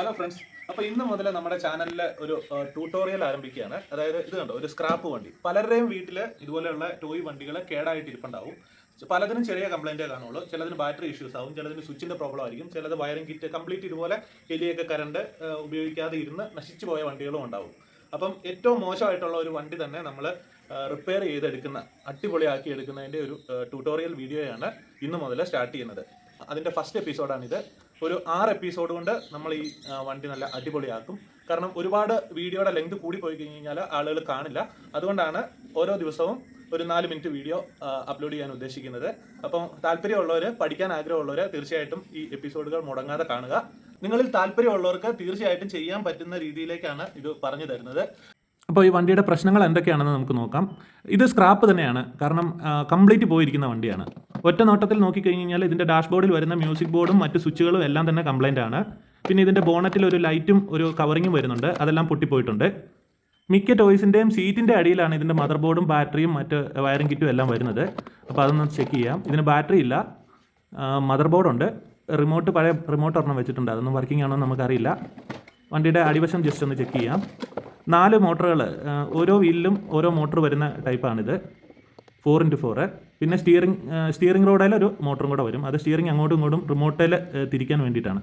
Hello friends അപ്പോൾ ഇന്ന് മുതൽ നമ്മുടെ ചാനലിൽ ഒരു ട്യൂട്ടോറിയൽ ആരംഭിക്കുകയാണ്. അതായത് ഇത് കണ്ടോ ഒരു സ്ക്രാപ്പ് വണ്ടി. പലരുടെയും വീട്ടിൽ ഇതുപോലെയുള്ള ടോയ് വണ്ടികൾ കേടായിട്ട് ഇരിപ്പുണ്ടാവും പലതിനും ചെറിയ കംപ്ലൈന്റേ കാണുള്ളൂ. ചിലതിന് ബാറ്ററി ഇഷ്യൂസ് ആവും ചിലതിന് സ്വിച്ചിന്റെ പ്രോബ്ലം ആയിരിക്കും. ചിലത് വയറിംഗ് കിറ്റ് കംപ്ലീറ്റ് ഇതുപോലെ എലിയൊക്കെ കറണ്ട് ഉപയോഗിക്കാതെ ഇരുന്ന് നശിച്ചു പോയ വണ്ടികളും ഉണ്ടാവും. അപ്പം ഏറ്റവും മോശമായിട്ടുള്ള ഒരു വണ്ടി തന്നെ നമ്മൾ റിപ്പയർ ചെയ്തെടുക്കുന്ന അടിപൊളിയാക്കി എടുക്കുന്നതിന്റെ ഒരു ട്യൂട്ടോറിയൽ വീഡിയോയാണ് ഇന്ന് മുതൽ സ്റ്റാർട്ട് ചെയ്യുന്നത്. അതിന്റെ ഫസ്റ്റ് എപ്പിസോഡാണിത് ഒരു ആറ് എപ്പിസോഡ് കൊണ്ട് നമ്മൾ ഈ വണ്ടി നല്ല അടിപൊളിയാക്കും. കാരണം ഒരുപാട് വീഡിയോയുടെ ലെങ്ത് കൂടി പോയി കഴിഞ്ഞ് കഴിഞ്ഞാൽ ആളുകൾ കാണില്ല. അതുകൊണ്ടാണ് ഓരോ ദിവസവും ഒരു നാല് മിനിറ്റ് വീഡിയോ അപ്ലോഡ് ചെയ്യാൻ ഉദ്ദേശിക്കുന്നത്. അപ്പം താല്പര്യമുള്ളവർ പഠിക്കാൻ ആഗ്രഹമുള്ളവർ തീർച്ചയായിട്ടും ഈ എപ്പിസോഡുകൾ മുടങ്ങാതെ കാണുക. നിങ്ങളിൽ താല്പര്യമുള്ളവർക്ക് തീർച്ചയായിട്ടും ചെയ്യാൻ പറ്റുന്ന രീതിയിലേക്കാണ് ഇത് പറഞ്ഞു തരുന്നത്. അപ്പോൾ ഈ വണ്ടിയുടെ പ്രശ്നങ്ങൾ എന്തൊക്കെയാണെന്ന് നമുക്ക് നോക്കാം. ഇത് സ്ക്രാപ്പ് തന്നെയാണ്. കാരണം കംപ്ലീറ്റ് പോയിരിക്കുന്ന വണ്ടിയാണ്. ഒറ്റ നോട്ടത്തിൽ നോക്കിക്കഴിഞ്ഞ് കഴിഞ്ഞാൽ ഇതിന്റെ ഡാഷ്ബോർഡിൽ വരുന്ന മ്യൂസിക് ബോർഡും മറ്റ് സ്വിച്ചുകളും എല്ലാം തന്നെ കംപ്ലൈന്റ് ആണ്. പിന്നെ ഇതിന്റെ ബോണറ്റിൽ ഒരു ലൈറ്റും ഒരു കവറിങ്ങും വരുന്നുണ്ട്. അതെല്ലാം പൊട്ടിപ്പോയിട്ടുണ്ട്. മിക്ക ടോയ്സിന്റെയും സീറ്റിന്റെ അടിയിലാണ് ഇതിന്റെ മദർ ബോർഡും ബാറ്ററിയും മറ്റ് വയറിംഗ് കിറ്റും എല്ലാം വരുന്നത്. അപ്പോൾ അതൊന്ന് ചെക്ക് ചെയ്യാം. ഇതിന് ബാറ്ററി ഇല്ല. മദർ ബോർഡുണ്ട്. റിമോട്ട് പഴയ റിമോട്ട് ഒരെണ്ണം വെച്ചിട്ടുണ്ട്. അതൊന്നും വർക്കിംഗ് ആണോ നമുക്കറിയില്ല. വണ്ടിയുടെ അടിവശം ജസ്റ്റ് ഒന്ന് ചെക്ക് ചെയ്യാം. നാല് മോട്ടറുകൾ ഓരോ വീലിലും ഓരോ മോട്ടർ വരുന്ന ടൈപ്പാണിത്. ഫോർ ഇന്റു ഫോറ് പിന്നെ സ്റ്റിയറിംഗ് സ്റ്റിയറിംഗ് റോഡിൽ ഒരു മോട്ടറും കൂടെ വരും. അത് സ്റ്റിയറിംഗ് അങ്ങോട്ടും ഇങ്ങോട്ടും റിമോട്ടിൽ തിരിക്കാൻ വേണ്ടിയിട്ടാണ്.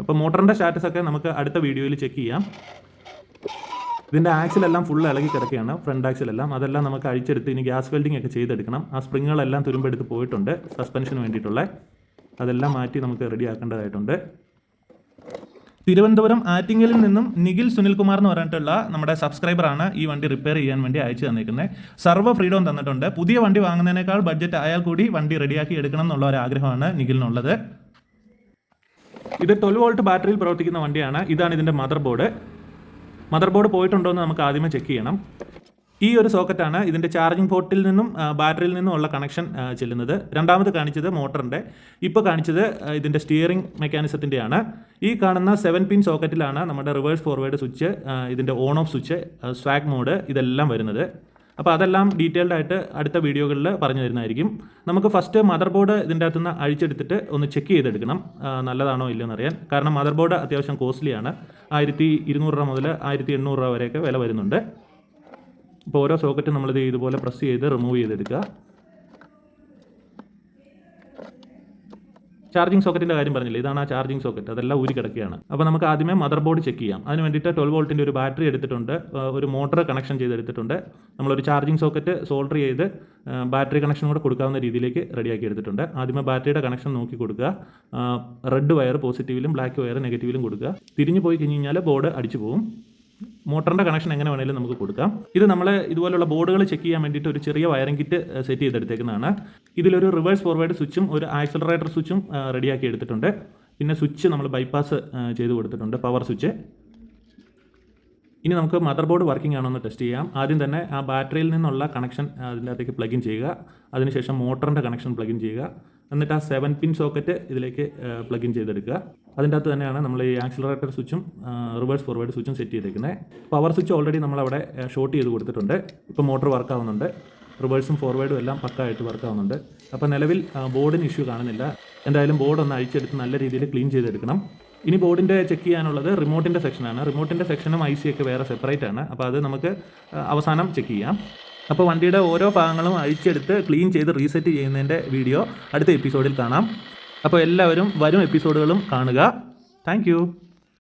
അപ്പോൾ മോട്ടറിന്റെ സ്റ്റാറ്റസ് ഒക്കെ നമുക്ക് അടുത്ത വീഡിയോയിൽ ചെക്ക് ചെയ്യാം. ഇതിന്റെ ആക്സിലെല്ലാം ഫുൾ ഇളകി കിടക്കുകയാണ്. ഫ്രണ്ട് ആക്സിലെല്ലാം അതെല്ലാം നമുക്ക് അഴിച്ചെടുത്ത് ഇനി ഗ്യാസ് വെൽഡിംഗ് ഒക്കെ ചെയ്തെടുക്കണം. ആ സ്പ്രിങ്ങുകളെല്ലാം തുരുമ്പെടുത്ത് പോയിട്ടുണ്ട് സസ്പെൻഷന് വേണ്ടിയിട്ടുള്ള. അതെല്ലാം മാറ്റി നമുക്ക് റെഡി ആക്കേണ്ടതായിട്ടുണ്ട്. തിരുവനന്തപുരം ആറ്റിങ്ങലിൽ നിന്നും നിഖിൽ സുനിൽകുമാർ എന്ന് പറഞ്ഞിട്ടുള്ള നമ്മുടെ സബ്സ്ക്രൈബറാണ് ഈ വണ്ടി റിപ്പയർ ചെയ്യാൻ വേണ്ടി അയച്ചു തന്നിരിക്കുന്നത് സർവ ഫ്രീഡം തന്നിട്ടുണ്ട്. പുതിയ വണ്ടി വാങ്ങുന്നതിനേക്കാൾ ബഡ്ജറ്റ് ആയാൽ കൂടി വണ്ടി റെഡിയാക്കി എടുക്കണം എന്നുള്ള ഒരു ആഗ്രഹമാണ് നിഖിലിനുള്ളത്. ഇത് ട്വൽവ് വോൾട്ട് ബാറ്ററിയിൽ പ്രവർത്തിക്കുന്ന വണ്ടിയാണ്. ഇതാണ് ഇതിന്റെ മദർ ബോർഡ് മദർ ബോർഡ് പോയിട്ടുണ്ടോ എന്ന് നമുക്ക് ആദ്യമേ ചെക്ക് ചെയ്യണം. ഈ ഒരു സോക്കറ്റാണ് ഇതിന്റെ ചാർജിങ് പോർട്ടിൽ നിന്നും ബാറ്ററിയിൽ നിന്നും ഉള്ള കണക്ഷൻ ചെല്ലുന്നത്. രണ്ടാമത് കാണിച്ചത് മോട്ടറിന്റെ ഇപ്പോൾ കാണിച്ചത് ഇതിന്റെ സ്റ്റിയറിംഗ് മെക്കാനിസത്തിന്റെയാണ് ഈ കാണുന്ന സെവൻ പിൻ സോക്കറ്റിലാണ് നമ്മുടെ റിവേഴ്സ് ഫോർവേഡ് സ്വിച്ച് ഇതിന്റെ on off switch swag mode ഇതെല്ലാം വരുന്നത്. അപ്പോൾ അതെല്ലാം ഡീറ്റെയിൽഡ് ആയിട്ട് അടുത്ത വീഡിയോകളിൽ പറഞ്ഞു തരുന്നതായിരിക്കും. നമുക്ക് ഫസ്റ്റ് മദർ ബോർഡ് ഇതിന്റെ അകത്തുനിന്ന് അഴിച്ചെടുത്തിട്ട് ഒന്ന് ചെക്ക് ചെയ്തെടുക്കണം. നല്ലതാണോ ഇല്ലയോ അറിയാൻ. കാരണം മദർ ബോർഡ് അത്യാവശ്യം കോസ്റ്റ്ലിയാണ് ആയിരത്തി ഇരുന്നൂറ് രൂപ മുതൽ ആയിരത്തി എണ്ണൂറ് രൂപ വരെയൊക്കെ വില വരുന്നുണ്ട്. ഇപ്പോൾ ഓരോ നമ്മൾ നമ്മളിത് ഇതുപോലെ പ്രസ് ചെയ്ത് റിമൂവ് ചെയ്തെടുക്കുക ചാർജിങ് സോക്കറ്റിന്റെ കാര്യം പറഞ്ഞില്ല? ഇതാണ് ആ ചാർജിങ് സോക്കറ്റ് അതെല്ലാം ഊരി കിടക്കുകയാണ്. അപ്പോൾ നമുക്ക് ആദ്യമേ മദർ ബോർഡ് ചെക്ക് ചെയ്യാം. അതിന് വേണ്ടിയിട്ട് ട്വൽവ് വോൾട്ടിന്റെ ഒരു ബാറ്ററി എടുത്തിട്ടുണ്ട്. ഒരു മോട്ടർ കണക്ഷൻ ചെയ്തെടുത്തിട്ടുണ്ട്. നമ്മളൊരു ചാർജിങ് സോക്കറ്റ് സോൾഡർ ചെയ്ത് ബാറ്ററി കണക്ഷൻ കൂടെ കൊടുക്കാവുന്ന രീതിയിലേക്ക് റെഡിയാക്കി എടുത്തിട്ടുണ്ട്. ആദ്യമേ ബാറ്ററിയുടെ കണക്ഷൻ നോക്കി കൊടുക്കുക. റെഡ് വയർ പോസിറ്റീവിലും ബ്ലാക്ക് വയർ നെഗറ്റീവിലും കൊടുക്കുക. തിരിഞ്ഞു പോയി കഴിഞ്ഞ് കഴിഞ്ഞാൽ ബോർഡ് അടിച്ചു പോകും. മോട്ടറിന്റെ കണക്ഷൻ എങ്ങനെ വേണമെങ്കിലും നമുക്ക് കൊടുക്കാം. ഇത് നമ്മൾ ഇതുപോലുള്ള ബോർഡുകൾ ചെക്ക് ചെയ്യാൻ വേണ്ടിയിട്ട് ഒരു ചെറിയ വയറിംഗ് കിറ്റ് സെറ്റ് ചെയ്തെടുത്തേക്കുന്നതാണ്. ഇതിലൊരു റിവേഴ്സ് ഫോർവേഡ് സ്വിച്ചും ഒരു ആക്സലറേറ്റർ സ്വിച്ചും റെഡിയാക്കി എടുത്തിട്ടുണ്ട്. പിന്നെ സ്വിച്ച് നമ്മൾ ബൈപ്പാസ് ചെയ്ത് കൊടുത്തിട്ടുണ്ട് പവർ സ്വിച്ച് ഇനി നമുക്ക് മദർ ബോർഡ് വർക്കിംഗ് ആണോ എന്ന് ടെസ്റ്റ് ചെയ്യാം. ആദ്യം തന്നെ ആ ബാറ്ററിയിൽ നിന്നുള്ള കണക്ഷൻ അതിന്റെ അകത്തേക്ക് പ്ലഗിൻ ചെയ്യുക. അതിനുശേഷം മോട്ടറിന്റെ കണക്ഷൻ പ്ലഗിൻ ചെയ്യുക. എന്നിട്ട് ആ സെവൻ പിൻ സോക്കറ്റ് ഇതിലേക്ക് പ്ലഗ് ഇൻ ചെയ്തെടുക്കുക. അതിന്റെ അകത്ത് തന്നെയാണ് നമ്മൾ ഈ ആക്സിലറേറ്റർ സ്വിച്ചും റിവേഴ്സ് ഫോർവേഡ് സ്വിച്ചും സെറ്റ് ചെയ്തേക്കുന്നത്. പവർ സ്വിച്ച് ഓൾറെഡി നമ്മളവിടെ ഷോർട്ട് ചെയ്ത് കൊടുത്തിട്ടുണ്ട്. ഇപ്പോൾ മോട്ടർ വർക്ക് ആവുന്നുണ്ട്. റിവേഴ്സും ഫോർവേഡും എല്ലാം പക്കായിട്ട് വർക്ക് ആവുന്നുണ്ട്. അപ്പോൾ നിലവിൽ ബോർഡിന് ഇഷ്യൂ കാണുന്നില്ല. എന്തായാലും ബോർഡ് ഒന്ന് അഴിച്ചെടുത്ത് നല്ല രീതിയിൽ ക്ലീൻ ചെയ്തെടുക്കണം. ഇനി ബോർഡിന്റെ ചെക്ക് ചെയ്യാനുള്ളത് റിമോട്ടിന്റെ സെക്ഷനാണ് റിമോട്ടിന്റെ സെക്ഷനും ഐ സി ഒക്കെ വേറെ സെപ്പറേറ്റ് ആണ്. അപ്പോൾ അത് നമുക്ക് അവസാനം ചെക്ക് ചെയ്യാം. അപ്പോൾ വണ്ടിയുടെ ഓരോ ഭാഗങ്ങളും അഴിച്ചെടുത്ത് ക്ലീൻ ചെയ്ത് റീസെറ്റ് ചെയ്യുന്നതിന്റെ വീഡിയോ അടുത്ത എപ്പിസോഡിൽ കാണാം. അപ്പോൾ എല്ലാവരും വരും എപ്പിസോഡുകളും കാണുക. താങ്ക്